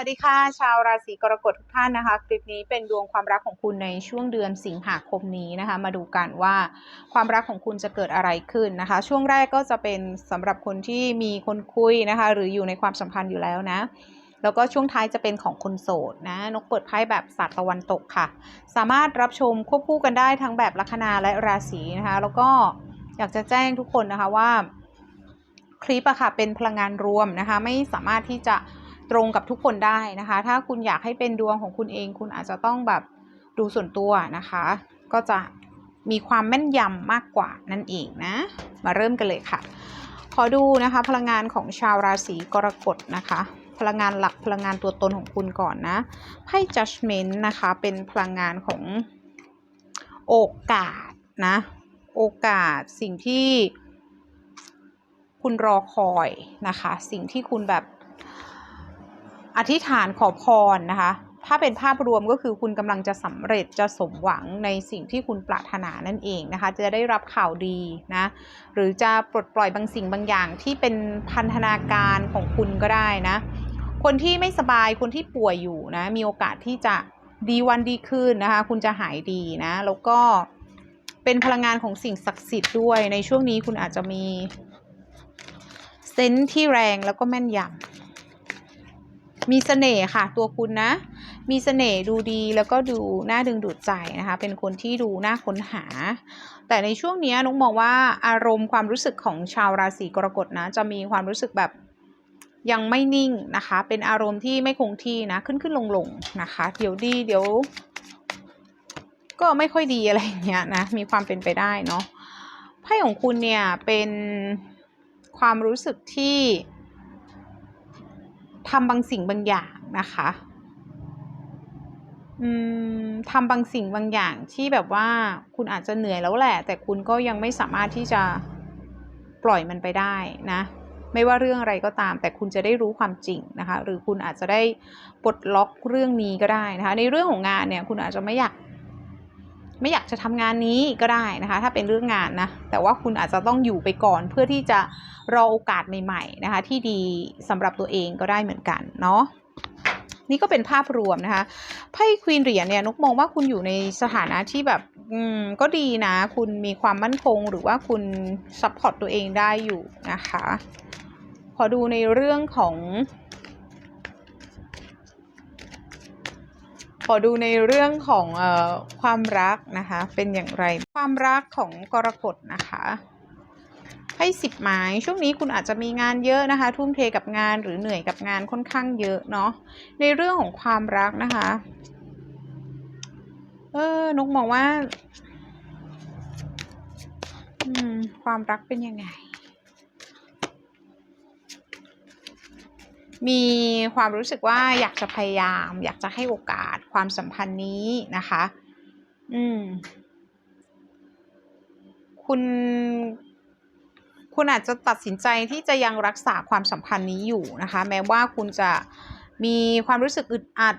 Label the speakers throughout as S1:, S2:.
S1: สวัสดีค่ะ ชาวราศีกรกฎทุกท่านนะคะ คลิปนี้เป็นดวงความรักของคุณในช่วงเดือนสิงหาคมนี้นะคะ มาดูกันว่าความรักของคุณจะเกิดอะไรขึ้นนะคะ ช่วงแรกก็จะเป็นสำหรับคนที่มีคนคุยนะคะ หรืออยู่ในความสัมพันธ์อยู่แล้วนะ แล้วก็ช่วงท้ายจะเป็นของคนโสดนะ นกเปิดไพ่แบบศาสตร์ตะวันตกค่ะ สามารถรับชมควบคู่กันได้ทั้งแบบลัคนาและราศีนะคะ แล้วก็อยากจะแจ้งทุกคนนะคะว่า คลิปอะค่ะเป็นพลังงานรวมนะคะ ไม่สามารถที่จะ ตรงกับทุกคนได้นะคะ ถ้าคุณอยากให้เป็นดวงของคุณเอง คุณอาจจะต้องแบบดูส่วนตัวนะคะ ก็จะมีความแม่นยำมากกว่านั่นเองนะ มาเริ่มกันเลยค่ะ ขอดูนะคะ พลังงานของชาวราศีกรกฎนะคะ พลังงานหลักพลังงานตัวตนของคุณก่อนนะไพ่ judgment นะคะ เป็นพลังงานของโอกาสนะ โอกาสสิ่งที่คุณรอคอยนะคะ สิ่งที่คุณแบบ อธิษฐานขอพรนะคะ ถ้าเป็นภาพรวมก็คือคุณกำลังจะสำเร็จจะสมหวังในสิ่งที่คุณปรารถนานั่นเองนะคะ จะได้รับข่าวดีนะ หรือจะปลดปล่อยบางสิ่งบางอย่างที่เป็นพันธนาการของคุณก็ได้นะ คนที่ไม่สบายคนที่ป่วยอยู่นะ มีโอกาสที่จะดีวันดีขึ้นนะคะ คุณจะหายดีนะ แล้วก็เป็นพลังงานของสิ่งศักดิ์สิทธิ์ด้วยในช่วงนี้คุณอาจจะมีเซนส์ที่แรงแล้วก็แม่นยำ มีเสน่ห์ค่ะ ตัวคุณนะ มีเสน่ห์ดูดีแล้วก็ดูน่าดึงดูดใจนะคะ เป็นคนที่ดูน่าค้นหา แต่ในช่วงนี้นุกมองว่าอารมณ์ความรู้สึกของชาวราศีกรกฎนะ จะมีความรู้สึกแบบยังไม่นิ่งนะคะ เป็นอารมณ์ที่ไม่คงที่นะ ขึ้นขึ้นลงลงนะคะ เดี๋ยวดีเดี๋ยว ก็ไม่ค่อยดีอะไรอย่างเงี้ยนะ มีความเป็นไปได้เนาะไพ่ของคุณเนี่ยเป็นความรู้สึกที่ ทำบางสิ่งบางอย่างนะคะอืมทำบางสิ่งบางอย่างที่แบบว่าคุณอาจจะเหนื่อยแล้วแหละ แต่คุณก็ยังไม่สามารถที่จะปล่อยมันไปได้นะ ไม่ว่าเรื่องอะไรก็ตาม แต่คุณจะได้รู้ความจริงนะคะ หรือคุณอาจจะได้ปลดล็อกเรื่องนี้ก็ได้นะคะ ในเรื่องของงานเนี่ยคุณอาจจะไม่อยาก ไม่อยากจะทำงานนี้ก็ได้นะคะ ถ้าเป็นเรื่องงานนะ แต่ว่าคุณอาจจะต้องอยู่ไปก่อนเพื่อที่จะรอโอกาสใหม่ๆนะคะ ที่ดีสำหรับตัวเองก็ได้เหมือนกันเนาะนี่ก็เป็นภาพรวมนะคะไพ่ควีนเหรียญเนี่ยนกมองว่าคุณอยู่ในสถานะที่แบบอืมก็ดีนะ คุณมีความมั่นคงหรือว่าคุณซัพพอร์ตตัวเองได้อยู่นะคะ ขอดูในเรื่องของ ขอดูในเรื่องของอความรักนะคะ เป็นอย่างไร ความรักของกรกฎนะคะให้สิบไม้ช่วงนี้คุณอาจจะมีงานเยอะนะคะ ทุ่มเทกับงานหรือเหนื่อยกับงานค่อนข้างเยอะเนาะในเรื่องของความรักนะคะเออนกมองว่า ความรักเป็นยังไง มีความรู้สึกว่าอยากจะพยายาม อยากจะให้โอกาสความสัมพันธ์นี้นะคะ อืม คุณคุณอาจจะตัดสินใจที่จะยังรักษาความสัมพันธ์นี้อยู่นะคะ แม้ว่าคุณจะมีความรู้สึกอึดอัด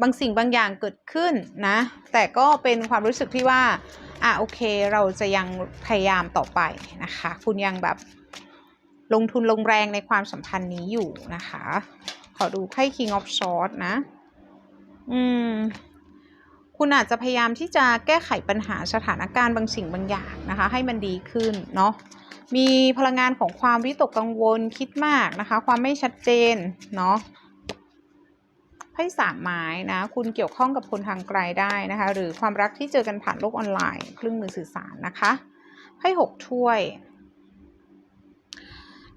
S1: บางสิ่งบางอย่างเกิดขึ้นนะ แต่ก็เป็นความรู้สึกที่ว่า อะโอเค เราจะยังพยายามต่อไปนะคะ คุณยังแบบ ลงทุนลงแรงในความสัมพันธ์นี้อยู่นะคะ ขอดูไพ่ King of Swords นะ อืม คุณอาจจะพยายามที่จะแก้ไขปัญหาสถานการณ์บางสิ่งบางอย่างนะคะ ให้มันดีขึ้นเนาะ มีพลังงานของความวิตกกังวลคิดมากนะคะ ความไม่ชัดเจนเนาะไพ่สามไม้นะ คุณเกี่ยวข้องกับคนทางไกลได้นะคะ หรือความรักที่เจอกันผ่านโลกออนไลน์เครื่องมือสื่อสารนะคะไพ่หกถ้วย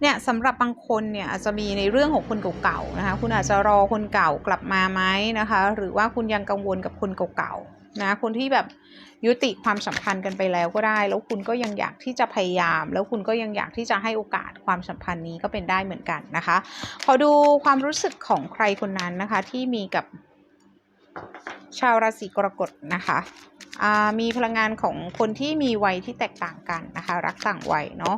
S1: เนี่ยสำหรับบางคนเนี่ยอาจจะมีในเรื่องของคนเก่าๆนะคะคุณอาจจะรอคนเก่ากลับมาไหมนะคะ หรือว่าคุณยังกังวลกับคนเก่าๆนะคนที่แบบยุติความสัมพันธ์กันไปแล้วก็ได้ แล้วคุณก็ยังอยากที่จะพยายาม แล้วคุณก็ยังอยากที่จะให้โอกาสความสัมพันธ์นี้ก็เป็นได้เหมือนกันนะคะ ขอดูความรู้สึกของใครคนนั้นนะคะที่มีกับชาวราศีกรกฎนะคะมีพลังงานของคนที่มีวัยที่แตกต่างกันนะคะ รักต่างวัยเนาะ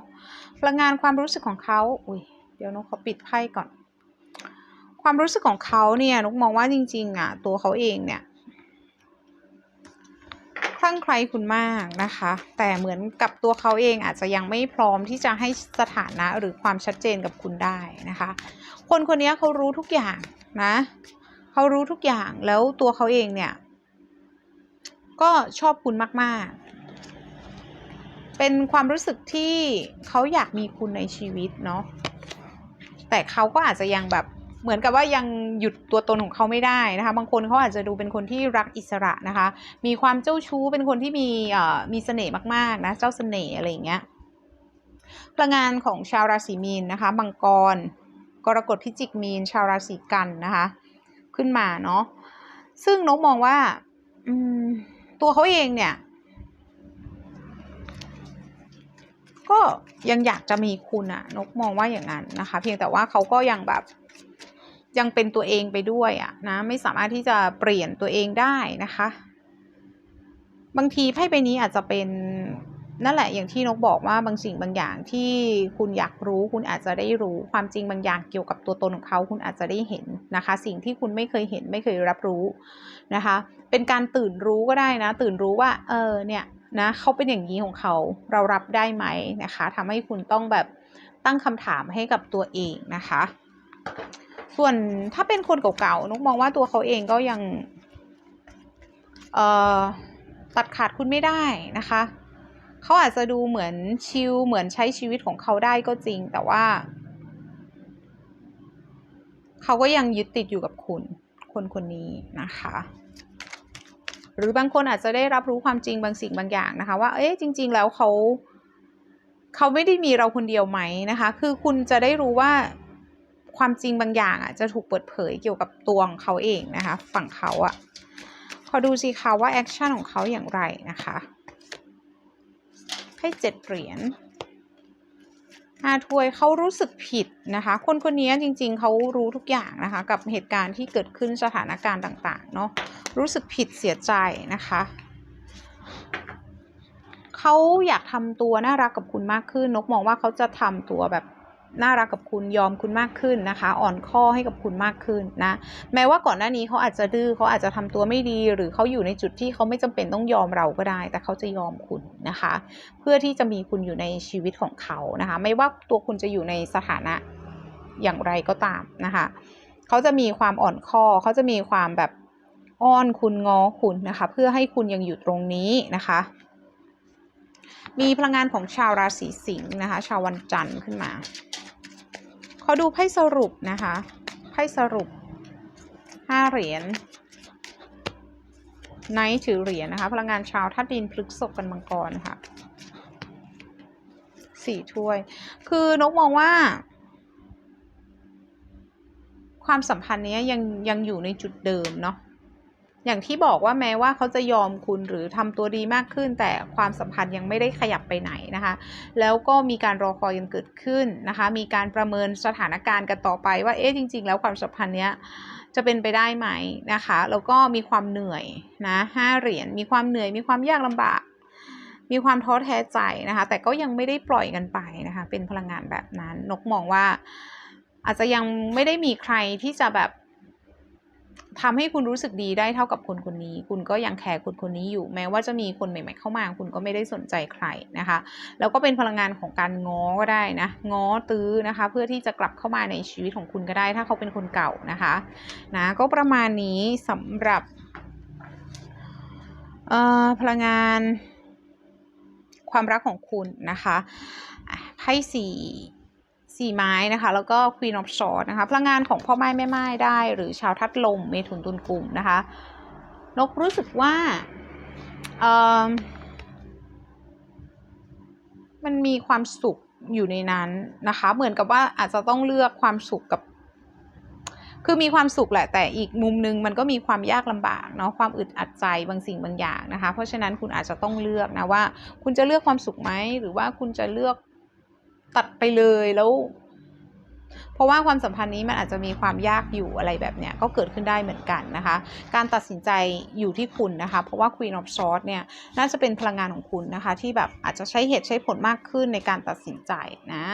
S1: พลังงานความรู้สึกของเขาอุ้ยเดี๋ยวนกขอปิดไพ่ก่อน ความรู้สึกของเขาเนี่ยนกมองว่าจริง ๆ อะ ตัวเขาเองเนี่ยคลั่งใครคุณมากนะคะ แต่เหมือนกับตัวเขาเองอาจจะยังไม่พร้อมที่จะให้สถานะหรือความชัดเจนกับคุณได้นะคะ คนคนนี้เขารู้ทุกอย่างนะเขารู้ทุกอย่างแล้วตัวเขาเองเนี่ย ก็ชอบคุณมาก ๆ เป็นความรู้สึกที่เขาอยากมีคุณในชีวิตเนาะแต่เขาก็อาจจะยังแบบเหมือนกับว่ายังหยุดตัวตนของเขาไม่ได้นะคะ บางคนเขาอาจจะดูเป็นคนที่รักอิสระนะคะ มีความเจ้าชู้เป็นคนที่มีเอ่อมีเสน่ห์มากๆนะเจ้าเสน่ห์อะไรอย่างเงี้ยพลังงานของชาวราศีมีนนะคะมังกรกรกฎพิจิกมีน ชาวราศีกันนะคะ ขึ้นมาเนาะซึ่งนกมองว่าตัวเขาเองเนี่ย ก็ยังอยากจะมีคุณอะนกมองว่าอย่างนั้นนะคะ เพียงแต่ว่าเขาก็ยังแบบยังเป็นตัวเองไปด้วยอะนะไม่สามารถที่จะเปลี่ยนตัวเองได้นะคะ บางทีไพ่ใบนี้อาจจะเป็นนั่นแหละอย่างที่นกบอกว่าบางสิ่งบางอย่างที่คุณอยากรู้ คุณอาจจะได้รู้ความจริงบางอย่างเกี่ยวกับตัวตนของเขา คุณอาจจะได้เห็นนะคะ สิ่งที่คุณไม่เคยเห็นไม่เคยรับรู้นะคะ เป็นการตื่นรู้ก็ได้นะ ตื่นรู้ว่าเออเนี่ย นะเขาเป็นอย่างนี้ของเขาเรารับได้ไหมนะคะทำให้คุณต้องแบบตั้งคำถามให้กับตัวเองนะคะ ส่วนถ้าเป็นคนเก่าๆนุกมองว่าตัวเขาเองก็ยังเอ่อตัดขาดคุณไม่ได้นะคะเขาอาจจะดูเหมือนชิลเหมือนใช้ชีวิตของเขาได้ก็จริง แต่ว่าเขาก็ยังยึดติดอยู่กับคุณคนคนนี้นะคะ หรือบางคนอาจจะได้รับรู้ความจริงบางสิ่งบางอย่างนะคะ ว่า เอ๊ะจริง ๆ แล้วเขาเขาไม่ได้มีเราคนเดียวไหมนะคะ คือคุณจะได้รู้ว่าความจริงบางอย่างอะจะถูกเปิดเผยเกี่ยวกับตัวของเขาเองนะคะ ฝั่งเขาอะขอดูสิคะว่าแอคชั่นของเขาอย่างไรนะคะ ให้เจ็ดเหรียญ อาถวยเขารู้สึกผิดนะคะ คนคนนี้จริงๆเขารู้ทุกอย่างนะคะ กับเหตุการณ์ที่เกิดขึ้นสถานการณ์ต่าง ๆ เนาะรู้สึกผิดเสียใจนะคะเขาอยากทำตัวน่ารักกับคุณมากขึ้น นกมองว่าเขาจะทำตัวแบบ น่ารักกับคุณยอมคุณมากขึ้นนะคะ อ่อนข้อให้กับคุณมากขึ้นนะแม้ว่าก่อนหน้านี้เขาอาจจะดื้อเขาอาจจะทำตัวไม่ดี หรือเขาอยู่ในจุดที่เขาไม่จำเป็นต้องยอมเราก็ได้ แต่เขาจะยอมคุณนะคะ เพื่อที่จะมีคุณอยู่ในชีวิตของเขานะคะ ไม่ว่าตัวคุณจะอยู่ในสถานะอย่างไรก็ตามนะคะเขาจะมีความอ่อนข้อเขาจะมีความแบบอ้อนคุณงอคุณนะคะ เพื่อให้คุณยังอยู่ตรงนี้นะคะ มีพลังงานของชาวราศีสิงห์นะคะ ชาววันจันทร์ขึ้นมาขอดูไพ่สรุปนะคะไพ่สรุปห้าเหรียญไนท์ถือเหรียญนะคะ พลังงานชาวทัดดินพฤกษกกันมังกรค่ะสี่ถ้วย คือนกมองว่า ความสัมพันธ์นี้ยังยังอยู่ในจุดเดิมเนาะ อย่างที่บอกว่าแม้ว่าเขาจะยอมคุณหรือทำตัวดีมากขึ้น แต่ความสัมพันธ์ยังไม่ได้ขยับไปไหนนะคะ แล้วก็มีการรอคอยกันเกิดขึ้นนะคะ มีการประเมินสถานการณ์กันต่อไปว่าเอ๊ะจริง ๆ แล้วความสัมพันธ์เนี้ยจะเป็นไปได้ไหมนะคะ แล้วก็มีความเหนื่อยนะห้าเหรียญมีความเหนื่อยมีความยากลำบาก มีความท้อแท้ใจนะคะ แต่ก็ยังไม่ได้ปล่อยกันไปนะคะ เป็นพลังงานแบบนั้น นกมองว่าอาจจะยังไม่ได้มีใครที่จะแบบ ทำให้คุณรู้สึกดีได้เท่ากับคนคนนี้ คุณก็ยังแคร์คนคนนี้อยู่แม้ว่าจะมีคนใหม่ ๆ เข้ามา คุณก็ไม่ได้สนใจใครนะคะ แล้วก็เป็นพลังงานของการง้อก็ได้นะง้อตื้อนะคะ เพื่อที่จะกลับเข้ามาในชีวิตของคุณก็ได้ ถ้าเขาเป็นคนเก่านะคะนะก็ประมาณนี้สำหรับพลังงานความรักของคุณนะคะไพ่สี่ สี่ไม้นะคะ แล้วก็ Queen of Swords นะคะ พลังงานของพ่อไม้แม่ไม้ได้ หรือชาวทัดลมเมถุนตุลกลุ่มนะคะ นกรู้สึกว่ามันมีความสุขอยู่ในนั้นนะคะ เหมือนกับว่าอาจจะต้องเลือกความสุขกับ คือมีความสุขแหละ แต่อีกมุมนึงมันก็มีความยากลำบากเนาะ ความอึดอัดใจบางสิ่งบางอย่างนะคะ เพราะฉะนั้นคุณอาจจะต้องเลือกนะว่า คุณจะเลือกความสุขไหม หรือว่าคุณจะเลือก ตัดไปเลยแล้ว เพราะว่าความสัมพันธ์นี้มันอาจจะมีความยากอยู่อะไรแบบเนี้ยก็เกิดขึ้นได้เหมือนกันนะคะ การตัดสินใจอยู่ที่คุณนะคะ เพราะว่า Queen of Swords เนี่ยน่าจะเป็นพลังงานของคุณนะคะ ที่แบบอาจจะใช้เหตุใช้ผลมากขึ้นในการตัดสินใจนะ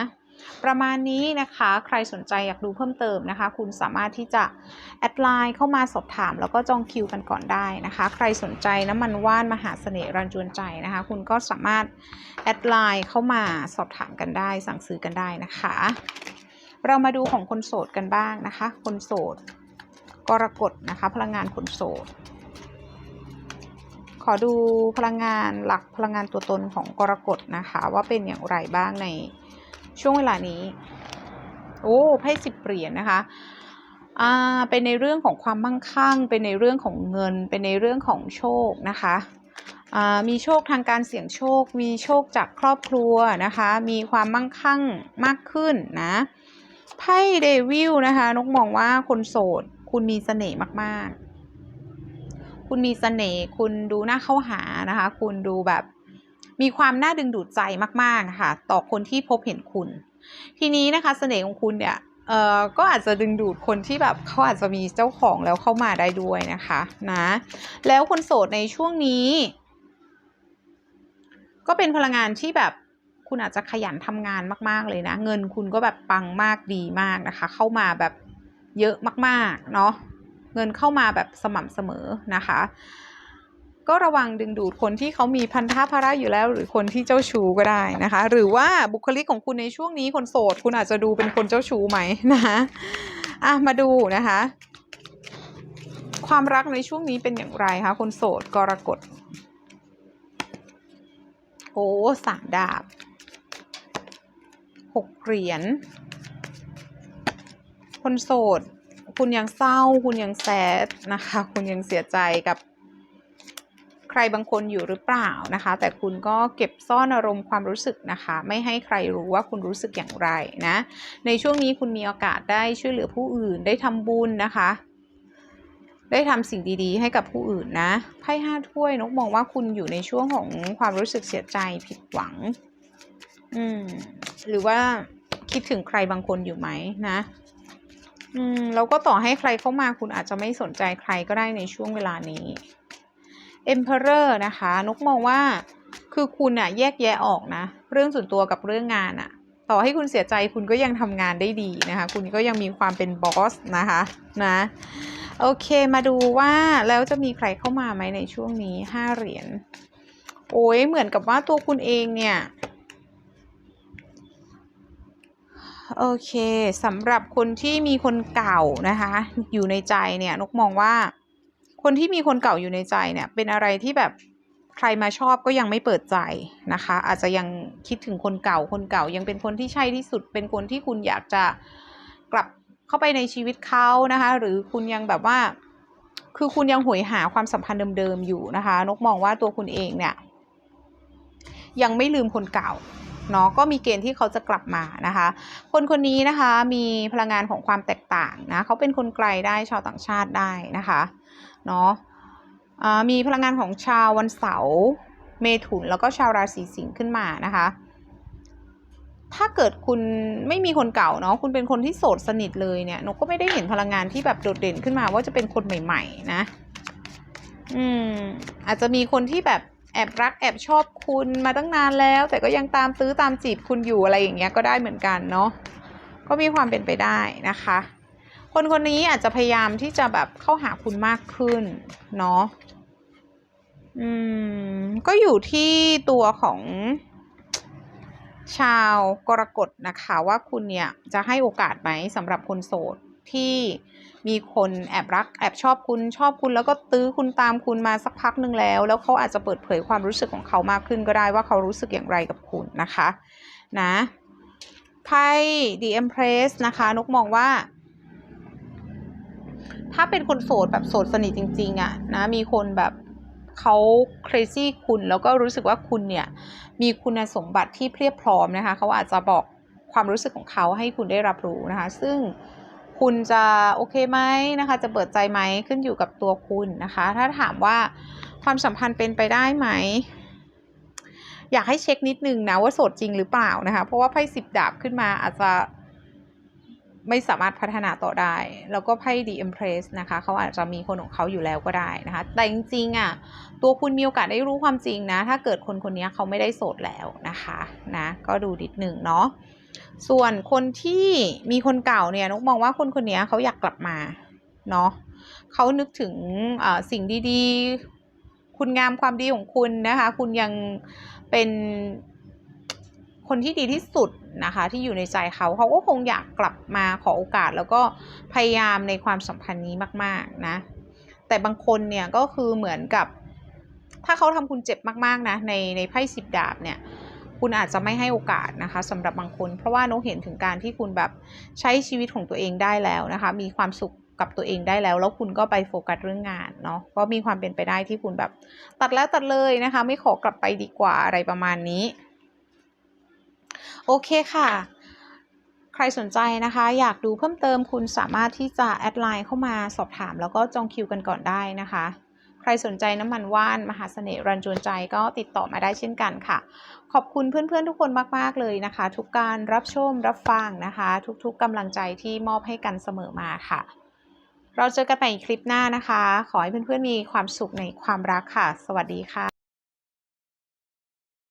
S1: ประมาณนี้นะคะใครสนใจอยากดูเพิ่มเติมนะคะ คุณสามารถที่จะแอดไลน์เข้ามาสอบถาม แล้วก็จองคิวกันก่อนได้นะคะ ใครสนใจน้ำมันว่านมหาเสน่ห์รันจวนใจนะคะ คุณก็สามารถแอดไลน์เข้ามาสอบถามกันได้ สั่งซื้อกันได้นะคะ เรามาดูของคนโสดกันบ้างนะคะ คนโสดกรกฎนะคะ พลังงานคนโสด ขอดูพลังงานหลักพลังงานตัวตนของกรกฎนะคะ ว่าเป็นอย่างไรบ้างใน ช่วงเวลานี้ โอ้ไพ่สิบเหรียญนะคะอ่าเป็นในเรื่องของความมั่งคั่ง เป็นในเรื่องของเงิน เป็นในเรื่องของโชคนะคะอ่ามีโชคทางการเสี่ยงโชค มีโชคจากครอบครัวนะคะ มีความมั่งคั่งมากขึ้นนะไพ่เดวิลนะคะนกมองว่าคนโสดคุณมีเสน่ห์มาก ๆ คุณมีเสน่ห์คุณดูน่าเข้าหานะคะ คุณดูแบบ มีความน่าดึงดูดใจมากๆค่ะ ต่อคนที่พบเห็นคุณ ทีนี้นะคะเสน่ห์ของคุณเนี่ยเอ่อก็อาจจะดึงดูดคนที่แบบเขาอาจจะมีเจ้าของแล้วเข้ามาได้ด้วยนะคะนะ แล้วคนโสดในช่วงนี้ ก็เป็นพลังงานที่แบบคุณอาจจะขยันทำงานมาก ๆ เลยนะ เงินคุณก็แบบปังมากดีมากนะคะ เข้ามาแบบเยอะมาก ๆ เนาะเงินเข้ามาแบบสม่ำเสมอนะคะ ก็ระวังดึงดูดคนที่เขามีพันธะภาระอยู่แล้ว หรือคนที่เจ้าชู้ก็ได้นะคะ หรือว่าบุคลิกของคุณในช่วงนี้คนโสด คุณอาจจะดูเป็นคนเจ้าชู้ไหมนะคะอะมาดูนะคะ ความรักในช่วงนี้เป็นอย่างไรคะคนโสดกรกฎโอ้สามดาบหกเหรียญคนโสด คุณยังเศร้า คุณยังแซดนะคะ คุณยังเสียใจกับ ใครบางคนอยู่หรือเปล่านะคะ แต่คุณก็เก็บซ่อนอารมณ์ความรู้สึกนะคะ ไม่ให้ใครรู้ว่าคุณรู้สึกอย่างไรนะ ในช่วงนี้คุณมีโอกาสได้ช่วยเหลือผู้อื่นได้ทำบุญนะคะ ได้ทำสิ่งดีๆ ให้กับผู้อื่นนะไพ่ห้าถ้วยนกมองว่าคุณอยู่ในช่วงของความรู้สึกเสียใจผิดหวัง อืม หรือว่าคิดถึงใครบางคนอยู่ไหมนะอืมแล้วก็ต่อให้ใครเข้ามาคุณอาจจะไม่สนใจใครก็ได้ในช่วงเวลานี้ Emperor นะคะ นกมองว่าคือคุณอะแยกแยะออกนะ เรื่องส่วนตัวกับเรื่องงานอะต่อให้คุณเสียใจคุณก็ยังทำงานได้ดีนะคะ คุณก็ยังมีความเป็นบอสนะคะนะโอเคมาดูว่าแล้วจะมีใครเข้ามาไหมในช่วงนี้ห้าเหรียญโอ้ยเหมือนกับว่าตัวคุณเองเนี่ยโอเคสำหรับคนที่มีคนเก่านะคะ อยู่ในใจเนี่ยนกมองว่า คนที่มีคนเก่าอยู่ในใจเนี่ย เป็นอะไรที่แบบใครมาชอบก็ยังไม่เปิดใจนะคะ อาจจะยังคิดถึงคนเก่าคนเก่ายังเป็นคนที่ใช่ที่สุด เป็นคนที่คุณอยากจะกลับเข้าไปในชีวิตเขานะคะ หรือคุณยังแบบว่า คือคุณยังหวยหาความสัมพันธ์เดิมๆอยู่นะคะ นกมองว่าตัวคุณเองเนี่ย ยังไม่ลืมคนเก่า เนาะก็มีเกณฑ์ที่เขาจะกลับมานะคะ คนคนนี้นะคะมีพลังงานของความแตกต่างนะเขาเป็นคนไกลได้ชาวต่างชาติได้นะคะเนาะมีพลังงานของชาววันเสาร์เมถุนแล้วก็ชาวราศีสิงห์ขึ้นมานะคะถ้าเกิดคุณไม่มีคนเก่าเนาะคุณเป็นคนที่โสดสนิทเลยเนี่ยนกก็ไม่ได้เห็นพลังงานที่แบบโดดเด่นขึ้นมาว่าจะเป็นคนใหม่ ๆ นะ อืมอาจจะมีคนที่แบบ แอบรักแอบชอบคุณมาตั้งนานแล้ว แต่ก็ยังตามตื้อตามจีบคุณอยู่อะไรอย่างเงี้ยก็ได้เหมือนกันเนาะก็มีความเป็นไปได้นะคะ คนคนนี้อาจจะพยายามที่จะแบบเข้าหาคุณมากขึ้นเนาะอืมก็อยู่ที่ตัวของชาวกรกฎนะคะ ว่าคุณเนี่ยจะให้โอกาสไหมสำหรับคนโสดที่ มีคนแอบรักแอบชอบคุณชอบคุณ แล้วก็ตื้อคุณตามคุณมาสักพักหนึ่งแล้ว แล้วเขาอาจจะเปิดเผยความรู้สึกของเขามากขึ้นก็ได้ว่าเขารู้สึกอย่างไรกับคุณนะคะ นะไพ่ The Empress นะคะนกมองว่า ถ้าเป็นคนโสดแบบโสดสนิทจริง ๆอะนะมีคนแบบเขา crazy คุณแล้วก็รู้สึกว่าคุณเนี่ยมีคุณสมบัติที่เพียบพร้อมนะคะเขาอาจจะบอกความรู้สึกของเขาให้คุณได้รับรู้นะคะ ซึ่ง คุณจะโอเคไหมนะคะ จะเปิดใจไหมขึ้นอยู่กับตัวคุณนะคะ ถ้าถามว่าความสัมพันธ์เป็นไปได้ไหม อยากให้เช็คนิดนึงนะว่าโสดจริงหรือเปล่านะคะ เพราะว่าไพ่สิบดาบขึ้นมาอาจจะไม่สามารถพัฒนาต่อได้ แล้วก็ไพ่ The Empress นะคะ เขาอาจจะมีคนของเขาอยู่แล้วก็ได้นะคะ แต่จริงๆอะ ตัวคุณมีโอกาสได้รู้ความจริงนะ ถ้าเกิดคนคนนี้เขาไม่ได้โสดแล้วนะคะ นะ ก็ดูนิดหนึ่งเนาะ ส่วนคนที่มีคนเก่าเนี่ยนุกมองว่าคนคนนี้เขาอยากกลับมาเนาะเขานึกถึงสิ่งดีๆ คุณงามความดีของคุณนะคะ คุณยังเป็นคนที่ดีที่สุดนะคะ ที่อยู่ในใจเขาเขาก็คงอยากกลับมาขอโอกาส แล้วก็พยายามในความสัมพันธ์นี้มาก ๆ นะ แต่บางคนเนี่ยก็คือเหมือนกับ ถ้าเขาทำคุณเจ็บมาก ๆ นะ ในในไพ่สิบดาบเนี่ย คุณอาจจะไม่ให้โอกาสนะคะสำหรับบางคน เพราะว่านกเห็นถึงการที่คุณแบบใช้ชีวิตของตัวเองได้แล้วนะคะ มีความสุขกับตัวเองได้แล้ว แล้วคุณก็ไปโฟกัสเรื่องงานเนาะก็มีความเป็นไปได้ที่คุณแบบ ตัดแล้วตัดเลยนะคะ ไม่ขอกลับไปดีกว่าอะไรประมาณนี้ โอเคค่ะใครสนใจนะคะ อยากดูเพิ่มเติมคุณสามารถที่จะแอดไลน์เข้ามาสอบถาม แล้วก็จองคิวกันก่อนได้นะคะ ใครสนใจน้ำมันว่านมหาเสน่ห์รันจวนใจก็ติดต่อมาได้เช่นกันค่ะ ขอบคุณเพื่อนๆทุกคนมากๆเลยนะคะ ทุกการรับชมรับฟังนะคะ ทุกๆกำลังใจที่มอบให้กันเสมอมาค่ะ เราเจอกันใหม่คลิปหน้านะคะ ขอให้เพื่อนๆมีความสุขในความรักค่ะ สวัสดีค่ะ